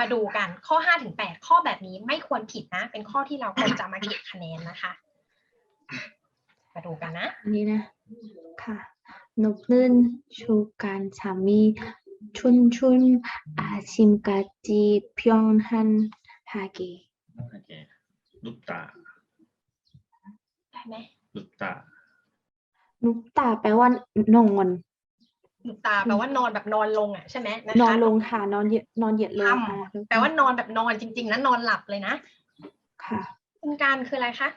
มาดูกันข้อห้าถึงแปดข้อแบบนี้ไม่ควรผิดนะ เป็นข้อที่เราควรจะมาเก็บคะแนนนะคะ มาดูกันนะนี่นะ ค่ะ นกนื่นชูการสามีชุนชุนอาชิมกาจีพยองฮันฮาเกโอเคลุกตาได้ไหมลุกตาลุกตาแปลว่านอน หบุกตาแปลว่านอนแบบนอนลงอะใช่ไหมนะะนอนลงค่ะนอนเหยียดนอนเหยียดลงแปลว่านอนแบบนอนจริง ๆนะนอนหลับเลยนะค่ะซุนการคืออะไรคะ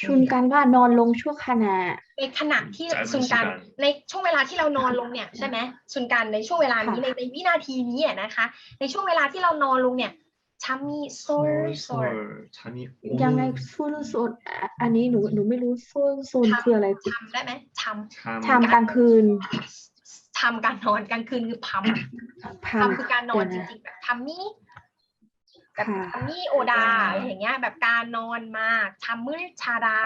ชุนการว่านอนลงชั่วขณะในขณะที่ชุนการในช่วงเวลาที่เรานอนลงเนี่ยใช่ไหมชุนการในช่วงเวลานี้ในในวินาทีนี้นะคะ ในช่วงเวลาที่เรานอนลงเนี่ยชัมีโซลโซลชัมมี่ยังไงโซลโซลอันนี้หนูหนูไม่รู้โซลโซลคืออะไรจำได้ไหมชัมชัมกลางคืน ทำการนอนกลางคืนคือพัมพัมคือการนอนจริงๆแบบทำมี่แบบทำมี่โอดาอย่างเงี้ย แบบการนอนมากทำมือชาดา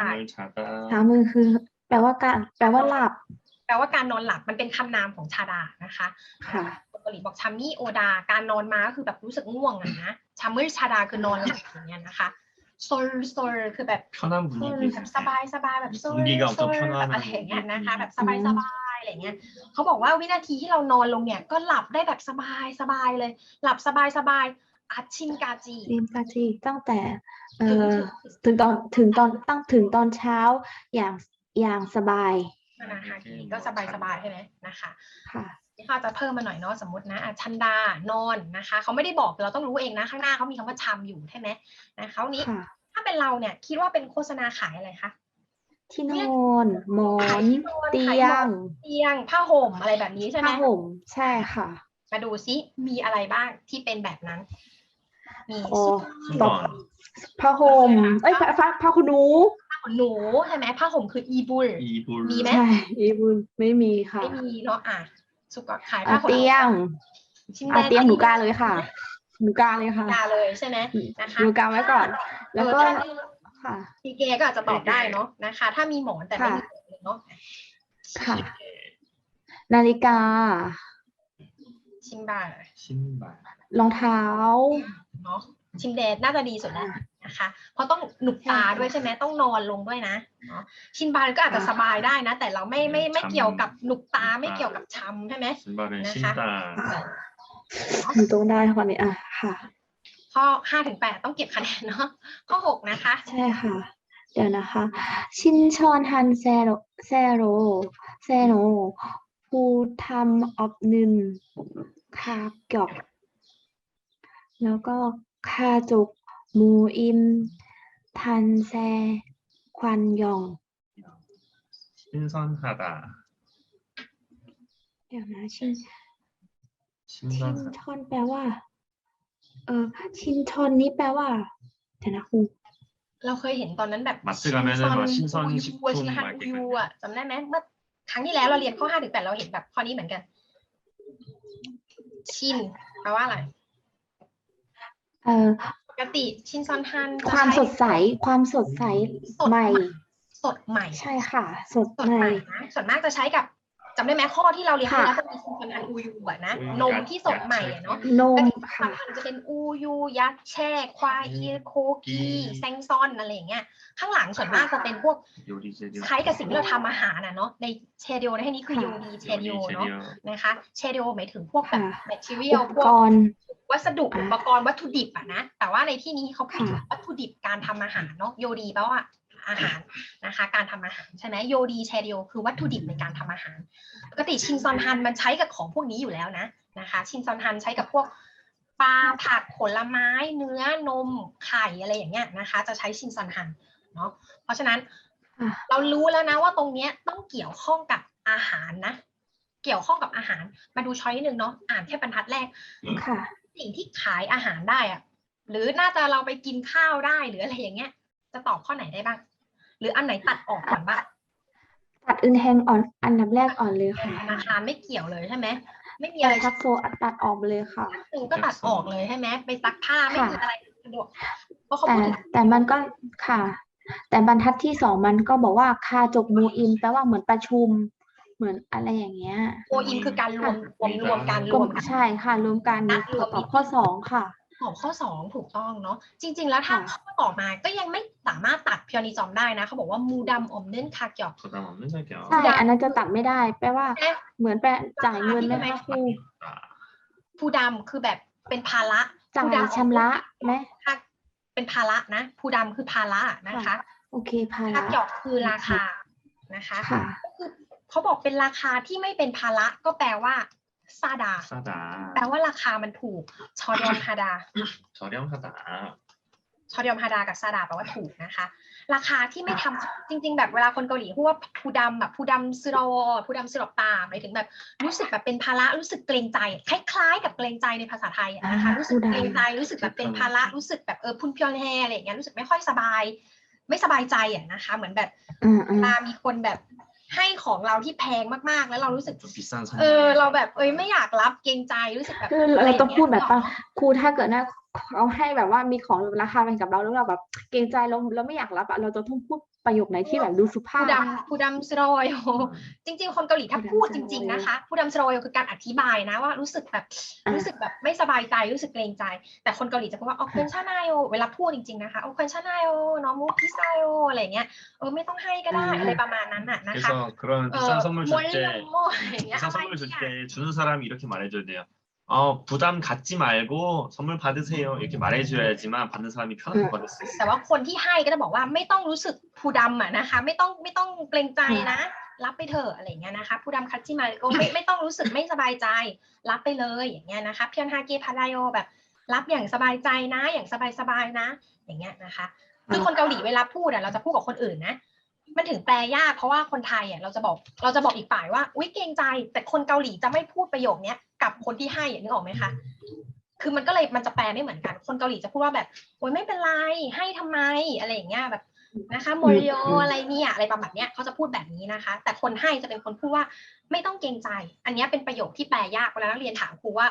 ทำมือคือ แปลว่าการแปลว่าหลับ แปลว่าการนอนหลับมันเป็นคำนามของชาดานะคะค่ะกาหบอกชัมี่โอดา การนอนมาก็คือแบบรู้สึกง่วงอะนะชัมมี่ชาดาคือนอนหลับอย่างเงี้ยนะคะโซลโซลคือแบบสบายสบายแบบโซลโซลแบบอะไรอย่างเงี้ยนะคะ แบบสบายสบาย อะไรเงี้ยเขาบอกว่าวินาทีที่เรานอนลงเนี่ย ก็หลับได้แบบสบายสบายเลย หลับสบายสบายอาชินกาจีเรียนปาจีตั้งแต่เอ่ถึงอถึงตอนถึงตอนตั้งถึงตอนเช้าอย่างอย่างสบายนะคะก็สบายสบายใช่ไหมนะคะค่ะนี่เขาจะเพิ่มมาหน่อยเนาะสมมตินะอะชันดานอนนะคะเขาไม่ได้บอกเราต้องรู้เองนะข้างหน้าเขามีคำว่าชำอยู่ใช่ไหมนะคะวันนี้ค่ะถ้าเป็นเราเนี่ยคิดว่าเป็นโฆษณาขายอะไรคะ ที่นอนหมอน เตียง เตียงผ้าห่มอะไรแบบนี้ใช่ไหมผ้าห่มใช่ค่ะ มาดูซิมีอะไรบ้างที่เป็นแบบนั้น มีโอ้ตอนผ้าห่มเอ้ยผ้าผ้าขนหนผ้าขนหนูใช่ไหมผ้าห่มคืออีบุลมีไหมอีบุลไม่มีค่ะไม่มีเนาะอะสุกขายผ้าขนเตียงชิ้เตียงหนูกาเลยค่ะหนูกาเลยค่ะหนูกาเลยใช่ไหมนะคะหนูกาไว้ก่อน แล้วก็ ค่ะซีเกก็อาจจะตอบได้เนาะนะคะ ถ้ามีหมอนแต่ไม่มีหมอนเนาะค่ะ นาฬิกา ชิมบาชิมบารองเท้าเนาะชิมแดดน่าจะดีสุดแล้วนะคะเพราะต้องหนุบตาด้วยใช่ไหมต้องนอนลงด้วยนะชิมบาร์ก็อาจจะสบายได้นะ แต่เราไม่ไม่ไม่เกี่ยวกับหนุบตาไม่เกี่ยวกับช้ำใช่ไหมชินบาร์ชินตาต้งได้ค่ะนี่อะค่ะ ข้อห้าถึงแปดต้องเก็บคะแนนเนาะข้อหกนะคะ ใช่ค่ะ เดี๋ยวนะคะ ชินชอนฮันเซโรเซโรเซโนภูทำออบนึนคาเกอกแล้วก็คาจุกมูอิม ทันแซ ควันยอง 신선하다 เดี๋ยวนะชิน ชิน 신선하다 ชอนแปลว่า เออชินชอนนี้แปลว่าเดี๋นะครูเราเคยเห็นตอนนั้นแบบมัตสึกชินซอนชิคุชินฮันยูอะจำได้ไหมเมื่อครั้งที่แล้วเราเรียนข้อห้าถึงแปดเราเห็นแบบข้อนี้เหมือนกัน ชินแปลว่าอะไรเออปกติชินซอนฮันความสดใสความสดใสสดใหม่ สดใหม่ ใช่ค่ะ สดใหม่ส่วนมากจะใช้กับ จำได้ไหมข้อที่เราเรียนไปแล้วคืมีลิตพันธุ์อูยูอะนะนมที่สดใหม่เนาะนมค่ะจะเป็นอูยูยักษ์แช่ควายคีโคกีแซงซอนอะไรอย่างเงี้ยข้างหลังส่วนมากจะเป็นพวกคล้ายกับสิ่งที่เราทำอาหารนะเนาะในเชเดียวในที่นี้คือยูดีเชเดียวเนาะนะคะเชเดียวหมายถึงพวกแบบแมทเทียลพวกวัสดุอุปกรณ์วัตถุดิบอะนะแต่ว่าในที่นี้เขาพูดวัตถุดิบการทำอาหารเนาะโยดีแปลว่า อาหารนะคะ การทำอาหารใช่ไหมโยดีแชเดียคือวัตถุดิบในการทำอาหาร ปกติชินซอนฮันมันใช้กับของพวกนี้อยู่แล้วนะนะคะ ชินซอนฮันใช้กับพวกปลาผักผลไม้ เนื้อนมไข่อะไรอย่างเงี้ยนะคะ จะใช้ชินซอนฮันเนาะเพราะฉะนั้นค่ะเรารู้แล้วนะว่าตรงเนี้ยต้องเกี่ยวข้องกับอาหารนะ เกี่ยวข้องกับอาหาร มาดูช้อยนิดนึงเนาะอ่านแค่บรรทัดแรกค่ะสิ่งที่ขายอาหารได้อะหรือน่าจะเราไปกินข้าวได้หรืออะไรอย่างเงี้ย จะตอบข้อไหนได้บ้างห รืออันไหนตัดออกก่อนบ้างตัดอึนแทงอ่อนอันดับแรกอ่อนเลยค่ะธนาคารไม่เกี่ยวเลยใช่ไหมไม่มีแต่อะไรทักโซตัดออกไปเลยค่ะหนึ่งก็ตัดออกเลยใช่ไหมไปซักผ้าไม่มีอะไรสะดวกเพราะเขาแต่พูดถึงแต่มันก็ค่ะ แต่บรรทัดที่สองมันก็บอกว่าคาจกมูอิมแปลว่าเหมือนประชุมเหมือนอะไรอย่างเงี้ยโออินคือการรวมรวมรวมการรก็วมกันใช่ค่ะ รวมกันนัดรวมตอบข้อสองค่ะ ตอบข้อ 2 ถูกต้องเนาะจริง ๆ แล้วถ้าข้อต่อมาก็ยังไม่สามารถตัดพิอนิจอมได้นะเขาบอกว่ามูดัมอมเน้นคาเกียวมูดัมอมเน้นคาเกียวใช่อันนั้นจะตัดไม่ได้ แปลว่าเหมือนแปลจ่ายเงินไหมคะครูผู้ดำคือแบบเป็นภาระจ่ายชำระไหมเป็นภาระนะผู้ดำคือภาระนะคะโอเคภาระคาเกียวคือราคานะคะก็คือเขาบอกเป็นราคาที่ไม่เป็นภาระก็แปลว่า ซาดา แปล 싸다. ว่าราคามันถูก ชอดยอมฮาดา 저렴하다. ชอดยอมฮาดากับซาดาแปลว่าถูกนะคะ ราคาที่ไม่ทำจริง ๆ แบบเวลาคนเกาหลีพูดว่าผู้ดำแบบผู้ดำซึรอผู้ดำซึรอปตาหมายถึงแบบรู้สึกแบบเป็นภาระรู้สึกเกรงใจ คล้ายๆ กับเกรงใจในภาษาไทยอะนะคะ อ่า รู้สึก ผู้ดำ เกรงใจรู้สึกแบบเป็นภาระรู้สึกแบบเออพุนพยอนแฮอะไรอย่างเงี้ยรู้สึกไม่ค่อยสบาย ไม่สบายใจอะนะคะ เหมือนแบบ อืมอื เว ม ลามีคนแบบ ให้ของเราที่แพงมากๆ แล้วเรารู้สึกเออ เราแบบเอ้ยไม่อยากรับเกรงใจรู้สึกแบบคือเราต้องพูดแบบว่าครูถ้าเกิดนะเขาให้แบบว่ามีของราคาแพงกับเราแล้วเราแบบเกรงใจเราเราไม่อยากรับอะเราจะต้องพูด ประโยคไหนที่แบบดูสุภา ผู้ พ ดำผู้ดำสโรยโอจริง ๆ คนเกาหลีถ้า ผู้ดำ พูด สโร จ ย ริง ๆนะคะ ผู้ดำสโรยคือการอธิบายนะว่ารู้สึกแบบ อ่ารู้ รู้สึกแบบไม่สบายใจรู้สึกเกรงใจ แต่คนเกาหลีจะพูดว่าออเควนชาไนโอเวลาพูดจริง ๆนะคะออเควนชาไนโอน้องมูพิซาโออะไรเงี้ยเออไม่ต้องให้ก็ได้ อ่า อะไรประมาณนั้นน่ะนะคะ 그래서 그런 เออ 비싼 선물 มว 줄 ลเรื่อง 때 โมอย่างเงี้ย 비싼 อะไร 선물 줄 เนี่ย 때 주는 사람이 이렇게 말해줘야 돼요. 어, 부담 갖지 말고 선물 받으세요. 이렇게 말해줘야지만 받는 사람이 편하게 응. 받을 수 있어요. แต่ว่าคนที่ให้ก็จะบอกว่าไม่ต้องรู้สึกผู้ดำอ่ะนะคะ ไม่ต้องไม่ต้องเกรงใจนะ รับไปเถอะอะไรอย่างเงี้ยนะคะผู้ดำคัตจิมาก็ไม่ไม่ต้องรู้สึกไม่สบายใจ รับไปเลยอย่างเงี้ยนะคะเพียงฮาเกพาราโยแบบ รับอย่างสบายใจนะ อย่างสบายสบายๆนะ อย่างเงี้ยนะคะคือคนเกาหลีเวลาพูดอ่ะเราจะพูดกับคนอื่นนะ มันถึงแปลยากเพราะว่าคนไทยอ่ะเราจะบอกเราจะบอกอีกฝ่ายว่าอุ้ยเกรงใจ แต่คนเกาหลีจะไม่พูดประโยคเนี้ย กับคนที่ให้อะนึกออกไหมคะคือมันก็เลยมันจะแปลไม่เหมือนกัน คนเกาหลีจะพูดว่าแบบโอ๊ยไม่เป็นไรให้ทำไมอะไรอย่างเงี้ยแบบนะคะโมริโออืมอะไรเนี่ยอะไรประมาณเนี้ยเขาจะพูดแบบนี้นะคะ แต่คนให้จะเป็นคนพูดว่าไม่ต้องเกรงใจ อันเนี้ยเป็นประโยคที่แปลยากเวลานักเรียนถามครูว่า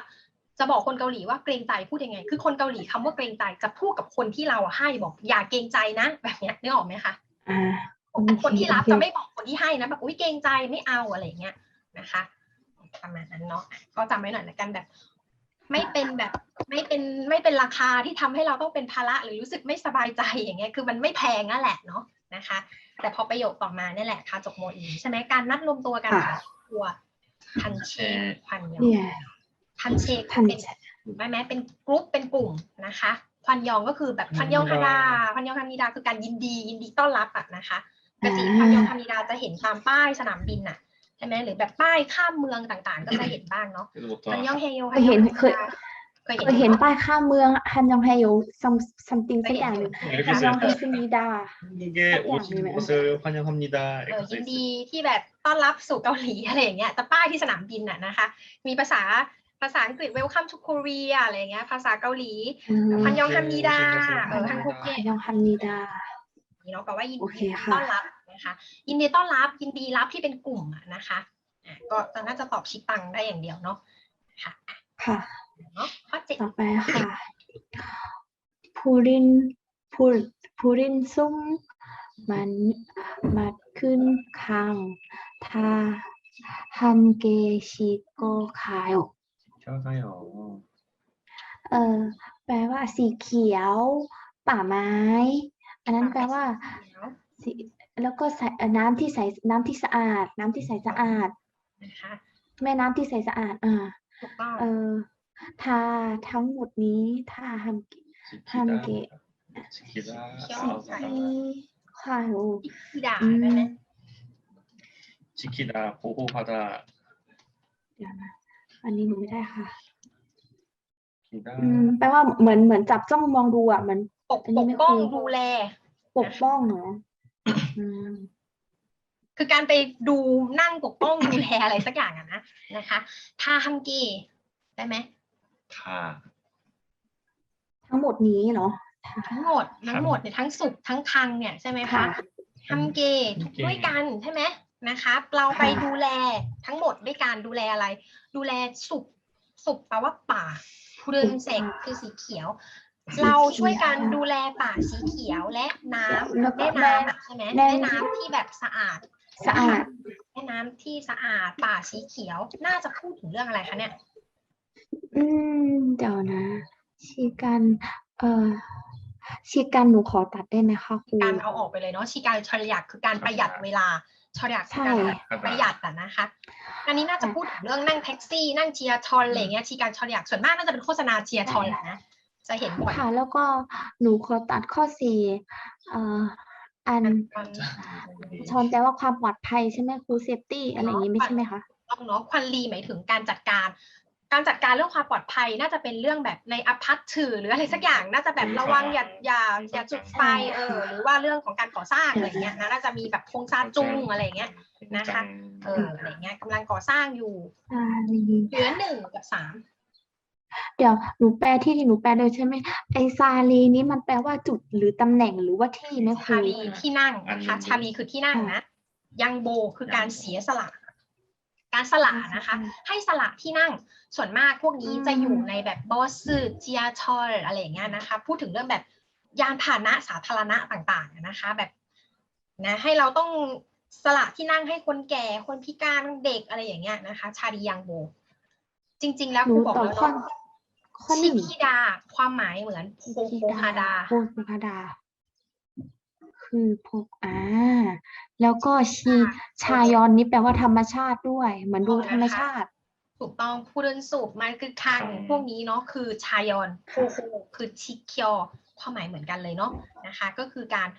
จะบอกคนเกาหลีว่าเกรงใจพูดยังไง คือคนเกาหลีคำว่าเกรงใจจะพูดกับคนที่เราอะให้บอกอย่าเกรงใจนะ แบบเนี้ยนึกออกไหมคะอ่าแต่คนที่รับโอเคจะไม่บอกคนที่ให้นะแบบอุ้ยเกรงใจไม่เอาอะไรอย่างเงี้ยนะคะ ประมาณนั้นเนาะก็จำไว้หน่อยละกันแบบ ไม่เป็นแบบไม่เป็นไม่เป็นราคาที่ทำให้เราต้องเป็นภาระหรือรู้สึกไม่สบายใจอย่างเงี้ยคือมันไม่แพงนั่นแหละเนาะนะคะ แต่พอประโยคต่อมาเนี่ยแหละค่ะจกโมอีใช่ไหมการนัดรวมตัวกันค่ะของครอบครัวทันเชควันยองเนี่ยทันเชคทันเป็นไม่แม้เป็นกรุ๊ปเป็นกลุ่มนะคะควันยองก็คือแบบควันยองฮาดาควันยองฮามิดาคือการยินดียินดีต้อนรับอะนะคะปกติควันยองคามิดาจะเห็นตามป้ายสนามบินน่ะใใช่ไหมหรือแบบป้ายข้ามเมืองต่างๆ ก็จะเห็นบ้างเนาะฮันยองเฮโยเคยเห็นเคยเห็นป้ายข้ามเมืองฮันยองเฮโยซัมซัมติงสักอย่างหนึ่งฮันยองเฮซินิดานี่แกโอ้ชิโอเซอร์ฮันยองฮัมนิดายินดีที่แบบต้อนรับสู่เกาหลีอะไรอย่งเงี้ยแต่ป้ายที่สนามบินอะนะคะ มีภาษาภาษาอังกฤษ welcome to Korea อะไรเงี้ยภาษาเกาหลีพันยองฮัมนีดาเออฮันคุกเกฮันยองฮัมนีดาเนาะแปลว่ายินดีต้อนรับะคะยินดีต้อนรับยินดีรับที่เป็นกลุ่มนะคะก็น่าจะตอบชิตังได้อย่างเดียวเนาะค่ะค่ะข้อเจ็ต่อไปค่ะพูรินพูพูรินซุ้มมันมัดขึ้นคางทาฮัมเกชิโกคายเจ้าไก่หอเออแปลว่าสีเขียว ป่าไม้ อันนั้นแปลว่าสี แล้วก็ใส่น้ำที่ใสน้ำที่สะอาด น้ำที่ใสสะอาดนะคะแม่น้ำที่ใสสะอาด อ่าเออทาทั้งหมดนี้ทาทำทำเกะสิกิคิดาได้ไหมสิกิดาโพูฮพาดาเดี๋ยวนะอันนี้หนูไม่ได้ค่ะอืมแปลว่าเหมือนเหมือนจับจ้องมองดูอะเหมือนปกป้องดูแล ปกป้องเหรอ คือการไปดูนั่งปกป้องดูแลอะไรสักอย่างอะนะนะคะทาฮัมเกได้ไหม 다. ทั้งหมดนี้เหรอทั้งหมดทั้งหมดเนี่ยทั้งสุขทั้งคังเนี่ยใช่ไหมคะค่ะฮัมเกทุกฮัมเกด้วยกันใช่ไหมนะคะเราไปค่ะดูแลทั้งหมดด้วยการดูแลอะไร ดูแลสุขสุขแปลว่าป่าพูเรือนเสกคือสีเขียว เราช่วยกันดูแลป่าสีเขียวและน้ำแล้วก็แม่น้ำอะใช่ไหมแม่แม่น้ำที่แบบสะอาดสะอาดแม่น้ำที่สะอาดป่าสีเขียว น่าจะพูดถึงเรื่องอะไรคะเนี่ย อืม เดี๋ยวนะชีกัน เอ่อชีกันหนูขอตัดได้ไหมคะครูการเอาออกไปเลยเนาะชีการชริยักคือการประหยัดเวลาชริยักคือการใช่ประหยัดอะนะคะ อันนี้น่าจะพูดถึงเรื่องนั่งแท็กซี่นั่งเชียร์ชอนอะไรอย่างเงี้ยชีการชริยักส่วนมากน่าจะเป็นโฆษณาเชียร์ชอนแหละนะ จะเห็นบ่อยค่ะ แล้วก็หนูขอตัดข้อสี่เอ่ออันชอนแปลว่าความปลอดภัยใช่ไหมครูเซฟตี้อะไรอย่างนี้ไม่ใช่ไหมคะต้องเนาะควันลีหมายถึงการจัดการการจัดการเรื่องความปลอดภัยน่าจะเป็นเรื่องแบบในอพาร์ตถือหรืออะไรสักอย่างน่าจะแบบระวังอย่าอย่าอย่าจุดไฟเออหรือว่าเรื่องของการก่อสร้างอะไรเงี้ยนะน่าจะมีแบบโครงซาจุงอะไรเงี้ยนะคะเอออะไรเงี้ยกำลังก่อสร้างอยู่ซาลีเหลือหนึ่งกับสาม เดี๋ยวหนูแปลที่ที่หนูแปลเลยใช่ไหมไอซาลีนี้มันแปลว่าจุดหรือตำแหน่งหรือว่าที่ไหมครูชาลีที่นั่งนะคะชาลีคือที่นั่งนะยังโบคือการเสียสละ การสละนะคะ ให้สละที่นั่งส่วนมากพวกนี้อืมจะอยู่ในแบบบอสเจียชอลอะไรอย่างเงี้ยนะคะ พูดถึงเรื่องแบบยานพาหนะสาธารณะต่างๆนะคะ แบบนะให้เราต้องสละที่นั่งให้คนแก่คนพิการเด็กอะไรอย่างเงี้ยนะคะ ชาลียังโบ จริง ๆ แล้วหคนูรูบอกตอบแล้วข้อเนาะ ข้อหชินึ่งคิดา ความหมายเหมือนโพโพฮาดา โพโพาดา คือพบอ่าแล้วก็ชีชายอนนี้แปลว่าธรรมชาติด้วย เหมือนดูธรรมชาติ ถูกต้องผู้เดินสูบมันคือคังพวกนี้เนาะคือชายอนโคโคคือชิเคียวความหมายเหมือนกันเลยเนาะนะคะ ก็คือการ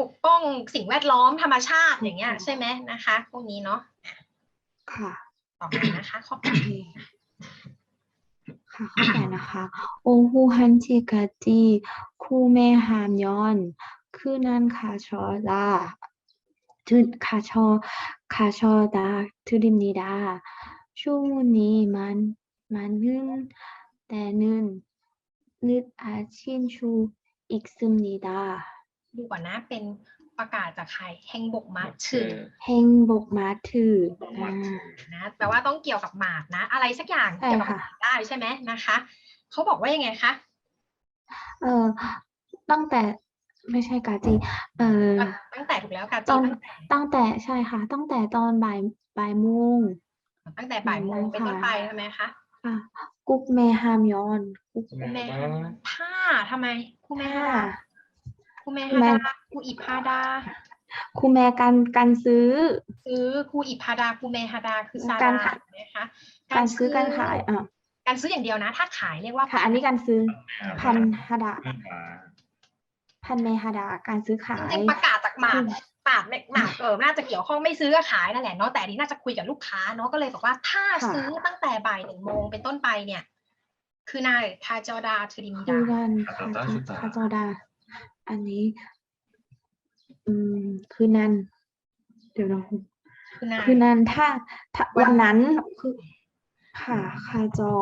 ปกป้องสิ่งแวดล้อมธรรมชาติอย่างเงี้ยใช่ไหมนะคะ พวกนี้เนาะค่ะ ต่อไปนะคะข้อแปโอเค ค่ะเข้าใจนะคะโอฮูฮันจิกาจิคูเมฮามยอนคือนันคาชอดาทึคาชอคาชอดาทุดิมนิดาช่วงนี้มันมันนึนแต่นึนนึดอาชินชูอีกซึมนิดาดูก่อนนะเป็น ประกาศจากใครแฮงบกมาถึงเฮงบกมาถืออ่านะแปลว่าต้องเกี่ยวกับหมาดนะ อะไรสักอย่างใช่เกี่ยวกับค่ะหมาดได้ใช่ไหมนะคะเขาบอกว่ายังไงคะเอ่อตั้งแต่ไม่ใช่กาจีเอ่อตั้งแต่ถูกแล้วกาตจีอนตั้งแต่ตั้งแต่ใช่ค่ะ ตั้งแต่ตอนบ่ายบ่ายโมงตั้งแต่บ่ายโมงเป็นต้นไปใช่ไหมคะค่ะกุ๊กเมฮามยอนกุ๊กครูแม่ผ้าทำไมครูแม่ฮาค่ะดา ครูแม่ครูฮาแม่ดาครูอิพาดาครูแม่การการซื้อ ซื้อครูอิพาดาครูแม่ฮาดาคือซาการดาขายนะคะการซื้อการขายอะการซื้ออย่างเดียวนะ ถ้าขายเรียกว่าค่ะอันนี้การซื้อพันฮาดา 아, พันเมฮาดาการซื้อขาจยริงๆประกาศจากหมาดอืมหมาดไม่หมาดเออน่าจะเกี่ยวข้องไม่ซื้อก็ขายนั่นแหละเนาะแต่อันนี้น่าจะคุยกับลูกค้าเนาะก็เลยบอกว่าถ้าซื้อตั้งแต่บ่ายหนึ่งโมงเป็นต้นไปเนี่ย คือนายทาจอดาทริมิคืดาอวันคาคาจอดาจ อชุดตาคาจอดาอันนี้ อืม คือนันเดี๋ยวนะคือนายคือนั้นถ้าถ้าวันนั้นคือค่ะคาจอ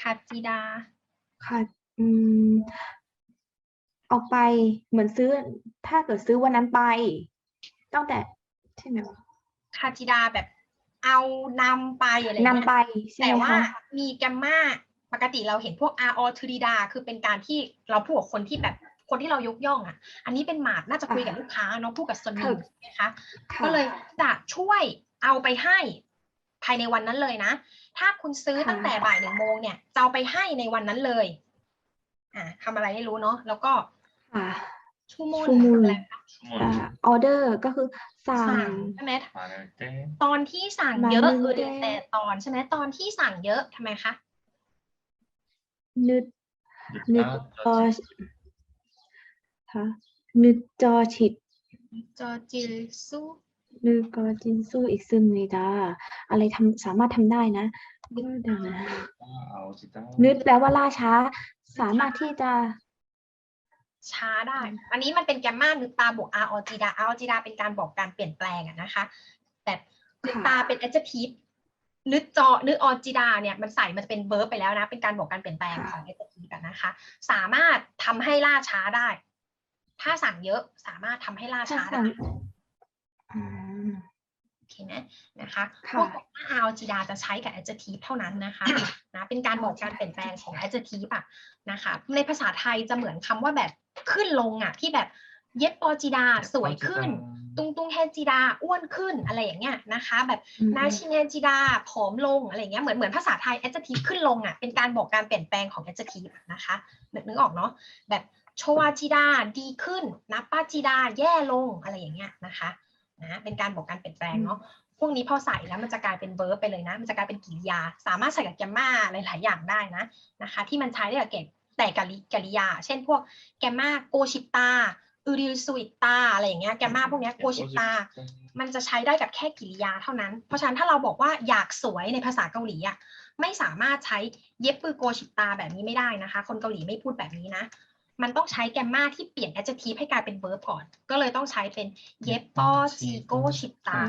คาจิดาค่ะอืมออกไปเหมือนซื้อ ถ้าเกิดซื้อวันนั้นไป ตั้งแต่ใช่ไหมวะคาจิดาแบบ เอานำไปอะไรอย่างนำเงี้ยไปใช่แต่ไหมว่าคะมีแกมมาปกติเราเห็นพวก r o ทูดีดา คือเป็นการที่เราพูดกับคนที่แบบ คนที่เรายกย่องอะ อันนี้เป็นหมาดน่าจะคุยกับลูกค้าเนาะพูดกับสนุนนะคะก็เลยจะช่วยเอาไปให้ภายในวันนั้นเลยนะ ถ้าคุณซื้อตั้งแต่บ่ายหนึ่งโมงเนี่ยจะเอาไปให้ในวันนั้นเลย อ่าทำอะไรไม่รู้เนาะแล้วก็ชูมูลอะไรออเดอร์ก็คือสั่งใช่ไหมตอนที่สั่งเยอะคือแต่ตอนใช่ไหมตอนที่สั่งเยอะทำไมคะนึดนึด ค่ะนึดจอฉิด จอจิลซู นึกอจินสู้อีกซึมนิดา อะไรทำสามารถทำได้นะเดี๋ยวนะ 아오지다 นึดแปลว่าล่าช้า สามารถที่จะ ช้าได้ อันนี้มันเป็นแกมมานึกตาบวก r o จีดา r o จีดาเป็นการบอกการเปลี่ยนแปลงอะนะคะ แต่นึกตาเป็น adjective นึกจอนึกออจิดาเนี่ยมันใส่มันจะเป็น verb ไปแล้วนะ เป็นการบอกการเปลี่ยนแปลง ค่ะ ของ adjective อะนะคะ สามารถทำให้ล่าช้าได้ ถ้าสั่งเยอะสามารถทำให้ล่าถ้าช้าสั่ได้งอืมโอเคไหมนะคะค่ะพวก r o จีดาจะใช้กับ adjective เท่านั้นนะคะนะเป็นการบอกการเปลี่ยนแปลงของ adjective อะนะคะในภาษาไทยจะเหมือนคำว่าแบบขึ้นลงอะที่แบบเย็บออจิดาสวยขึ้น 아, ตุงตุงแฮจิดาอ้วนขึ้นอะไรอย่างเงี้ยนะคะ แบบอืมนาชินแฮจิดาผอมลงอะไรอย่างเงี้ยเหมือนเหมือนภาษาไทย adjective ขึ้นลงอะเป็นการบอกการเปลี่ยนแปลงของ adjective นะคะนึกนึกออกเนาะแบบ โชวาจิดาดีขึ้นนับป้าจิดาแย่ลงอะไรอย่างเงี้ยนะคะนะเป็นการบอกการเปลี่ยนแปลงเนาะพวกนี้พอใส่แล้วมันจะกลายเป็น verb ไปเลยนะ มันจะกลายเป็นกริยา สามารถใส่กับแกมมาหลาย ๆ อย่างได้นะนะคะ ที่มันใช้ได้กับเก็บแต่กริกริยา เช่นพวกแกมมาโกชิตาอูริสุอิตาอะไรอย่างเงี้ยแกมมาพวกเนี้ยโกชิตา มันจะใช้ได้กับแค่กริยาเท่านั้น เพราะฉะนั้นถ้าเราบอกว่าอยากสวยในภาษาเกาหลีอะไม่สามารถใช้เย็บปือโกชิตาแบบนี้ไม่ได้นะคะ คนเกาหลีไม่พูดแบบนี้นะ มันต้องใช้แกมมาที่เปลี่ยน adjective ให้กลายเป็น verb ก่อน ก็เลยต้องใช้เป็นเย็บปอซีโกชิตา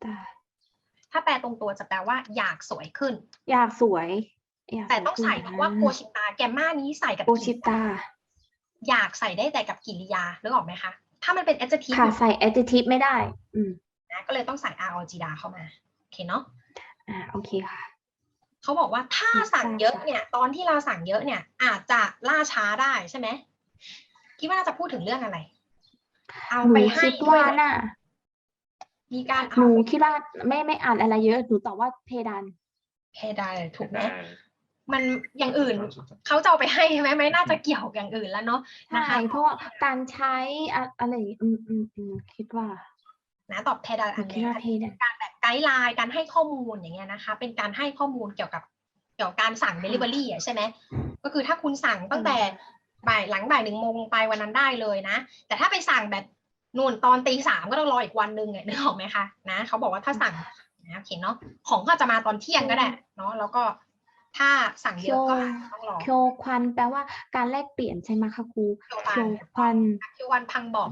แต่ถ้าแปลตรงตัวจะแปลว่า อยากสวยขึ้น อยากสวยอยากแต่ต้องใส่วยคำว่าโกชิตา แกมมานี้ใส่กับโกชิตา อยากใส่ได้แต่กับกริยานึกออกไหมคะ ถ้ามันเป็น adjective ค่ะใส่ adjective ไม่ได้ อืมนะก็เลยต้องใส่ r o g ดาเข้ามา โอเคเนาะ อ่า โอเคค่ะ เขาบอกว่าถ้าไม่ทราบสั่งเยอะเนี่ย ตอนที่เราสั่งเยอะเนี่ย อาจจะล่าช้าได้ใช่ไหมคิดว่าน่าจะพูดถึงเรื่องอะไร เอาหไปนูให้คิดด้วว่ายนะน่ะมีการหเอานูไปคิดว่าไม่ไม่อ่านอะไรเยอะหนูตอบว่าเพดานเพดานถูกไหม 네. มันอย่างอื่นเขาจะเอาไปให้ใช่ไหมไม่น่าจะเกี่ยวกับอย่างอื่นแล้วเนาะนะใช่คะเพราะว่าการใช้อะอะไรอย่างงี้อืมอืมอืมคิดว่า นะตอบเพดานหนูอันคิดเนี้ยว่าเพดานการแบบไกด์ไลน์การให้ข้อมูลอย่างเงี้ยนะคะ เป็นการให้ข้อมูลเกี่ยวกับเกี่ยวกับการสั่ง Delivery อะใช่ไหมก็คือถ้าคุณสั่งตั้งแต่บ่ายหลังบ่ายหนึ่งโมงไปวันนั้นได้เลยนะ แต่ถ้าไปสั่งแบบนู่นตอนตีสามก็ต้องรออีกวันหนึ่งเนี่ยนึกออกไหมคะนะเขาบอกว่าถ้าสั่งนะโอเคเนาะของก็อาจจะมาตอนเที่ยงก็ได้เนาะแล้วก็ถ้าสั่งเยอะก็อาจจะต้องรอโคควันแปลว่าการแลกเปลี่ยนใช่ไหมคะครูโคโควันควันคิววันพังบอก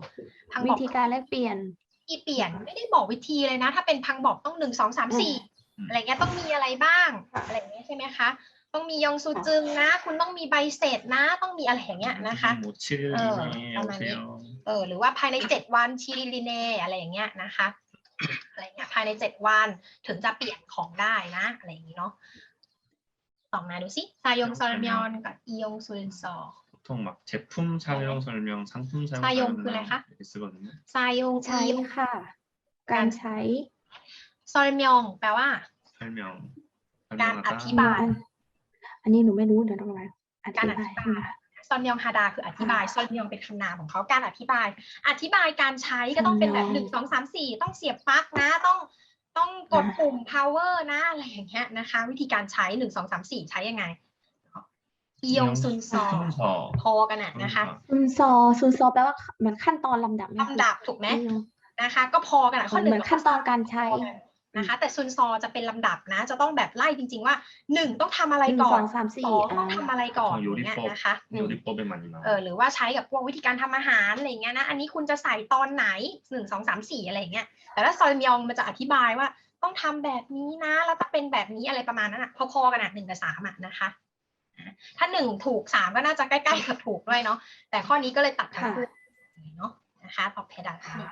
พังวิบอกธีการแลกเปลี่ยน ธีเปลี่ยนไม่ได้บอกวิธีเลยนะ ถ้าเป็นพังบอกต้องหนึ่งสองสามสี่อะไรเงี้ยต้องมีอะไรบ้างอะไรเงี้ยใช่ไหมคะต้องมียองซูจึงนะ คุณต้องมีใบเสร็จนะ ต้องมีอะไรอย่างเงี้ยนะคะหมดชื่อเออประมาณนี้เออหรือว่าภายในเจ็ดวันชีริเนอะไรอย่างเงี้ยนะคะอะไรเงี้ยภายในเจ็ดวันถึงจะเปลี่ยนของได้นะอะไรอย่างเงี้เนาะตออมาดูสิซายองซอลมยอนกับอียองซูนซอ 보통 막 제품 사용 설명, 상품 사용 사용 설명 그래, 가? 이렇게 쓰거든요. ซายง ใช้ อียง ค่ะ การใช้ ซอลมยองแปลว่า 설명. 난 설명하다. 아피- อธิบาย อันอันนี้หนูไม่รู้เดี๋ยวต้องมาอ การ ธิ อบ าย ธิบายซอนยองฮาดาคืออธิบายซอนยองเป็นคำนามของเขาการอธิบาย อธิบายการใช้ก็ต้องเป็นแบบหนึ่งสองสามสี่ต้องเสียบปลั๊กนะ ต้องต้องกดปุ่ม power นะอะไรอย่างเงี้ยนะคะ วิธีการใช้หนึ่งสองสามสี่ใช้ยังไง อียงซุนซอพอกันอะนะคะซุนซอซุนซอแปลว่าเหมือนขั้นตอนลำดับลำดับถูกไหมนะคะ ก็พอกันอะข้อหนึ่งเหมือนขั้นตอนการใช้นะคะ แต่ซุนซอจะเป็นลำดับนะ จะต้องแบบไล่จริง ๆ ว่าหนึ่งต้องทำอะไรก่อนสองสามสี่ต้องทำอะไรก่อนอย่างเงี้ยนะคะเออหรือว่าใช้กับพวกวิธีการทำอาหารอะไรเงี้ยนะอันนี้คุณจะใส่ตอนไหนหนึ่งสองสามสี่อะไรเงี้ยแต่ถ้าซอยมยองมันจะอธิบายว่าต้องทำแบบนี้นะ แล้วจะเป็นแบบนี้อะไรประมาณนั้นอะพอๆกันอะหนึ่งกับสามอะนะคะ ถ้าหนึ่งถูกสามก็น่าจะใกล้ๆกับถูกด้วยเนาะแต่ข้อนี้ก็เลยตัดทั้งคู่เนาะนะคะตอบเพดานนี้